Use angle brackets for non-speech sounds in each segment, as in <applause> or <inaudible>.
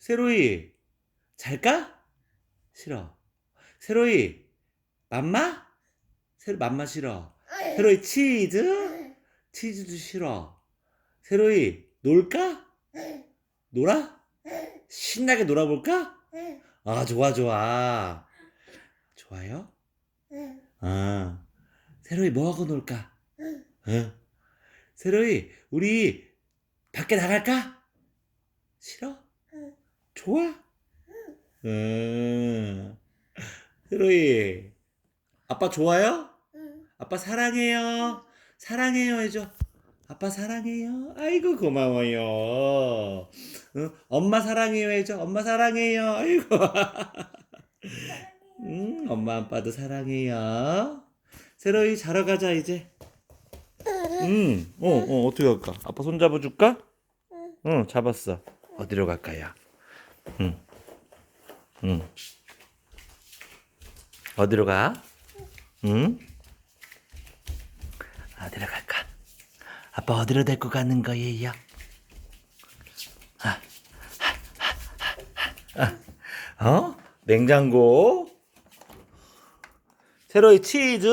세로이, 잘까? 싫어. 세로이, 맘마? 세로 맘마 싫어. 세로이, 치즈? 치즈도 싫어. 세로이, 놀까? 놀아? 신나게 놀아볼까? 아, 좋아, 좋아. 좋아요? 아, 세로이 뭐하고 놀까? 응. 세로이, 우리 밖에 나갈까? 싫어? 좋아? 응. 세로이, 아빠 좋아요? 아빠 사랑해요. 사랑해요 해줘. 아빠 사랑해요. 아이고 고마워요. 응? 엄마 사랑해요 해줘. 엄마 사랑해요. 아이고. 응, 엄마 아빠도 사랑해요. 세로이 자러 가자 이제. 응. 어, 어 어떻게 할까? 아빠 손 잡아 줄까? 응, 잡았어. 어디로 갈까요? 응. 응. 어디로 가? 응? 어디로 갈까? 아빠 어디로 데리고 가는 거예요? 아, 아, 아, 어? 냉장고? 세로이 치즈?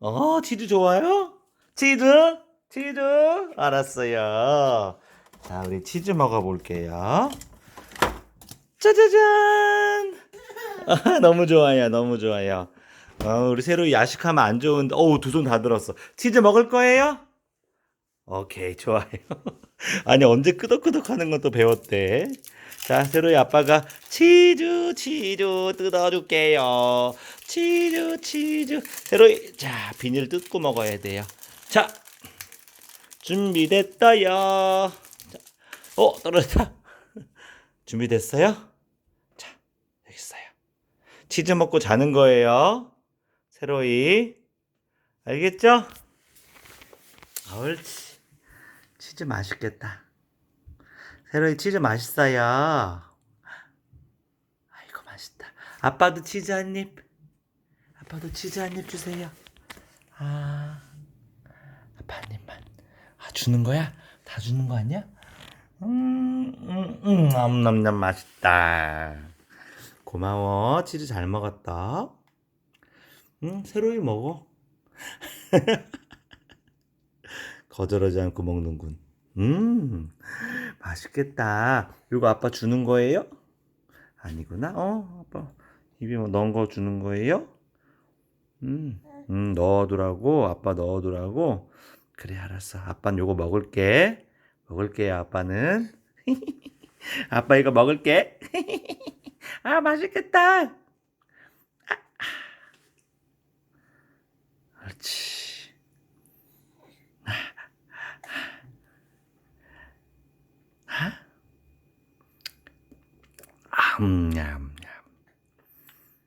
어, 치즈 좋아요? 치즈? 치즈? 알았어요. 자, 우리 치즈 먹어볼게요. 짜자잔! 아, 너무 좋아요, 너무 좋아요. 어, 우리 새로 야식하면 안 좋은데, 어우, 두 손 다 들었어. 치즈 먹을 거예요? 오케이, 좋아요. <laughs> 아니, 언제 끄덕끄덕 하는 것도 배웠대. 자, 새로이 아빠가 치즈, 치즈 뜯어줄게요. 치즈, 치즈. 새로이, 자, 비닐 뜯고 먹어야 돼요. 자, 준비됐어요. 자, 어, 떨어졌다. <laughs> 준비됐어요? 있어요. 치즈 먹고 자는 거예요. 새로이. 알겠죠? 아, 옳지. 치즈 맛있겠다. 새로이 치즈 맛있어요. 아이고, 맛있다. 아빠도 치즈 한 입. 아빠도 치즈 한 입 주세요. 아, 아빠 한 입만. 아, 주는 거야? 다 주는 거 아니야? 음, 음, 음, 남남남 맛있다. 고마워. 치즈 잘 먹었다. 응, 새로이 먹어. <laughs> 거절하지 않고 먹는군. 음, 맛있겠다. 이거 아빠 주는 거예요? 아니구나. 어, 아빠 입에 뭐 넣은 거 주는 거예요? 음, 음, 넣어두라고. 아빠 넣어두라고. 그래, 알았어. 아빠는 요거 먹을게. 먹을게요, 아빠는. <laughs> 아빠 이거 먹을게. <laughs> 아, 맛있겠다. 아, 아. 그렇지. 아, 아, 음, 냠, 냠.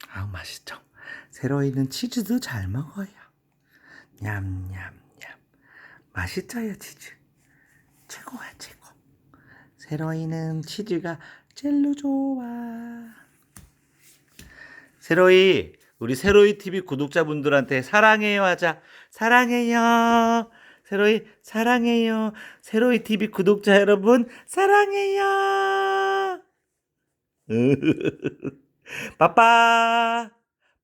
아우, 맛있죠. 새로이는 치즈도 잘 먹어요. 냠, 냠, 냠. 맛있어요, 치즈. 최고야, 최고. 세로이는 치즈가 젤로 좋아. 세로이, 우리 세로이 TV 구독자분들한테 사랑해요 하자. 사랑해요. 세로이 사랑해요. 세로이 TV 구독자 여러분 사랑해요. <laughs> 빠빠.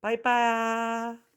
빠이빠이.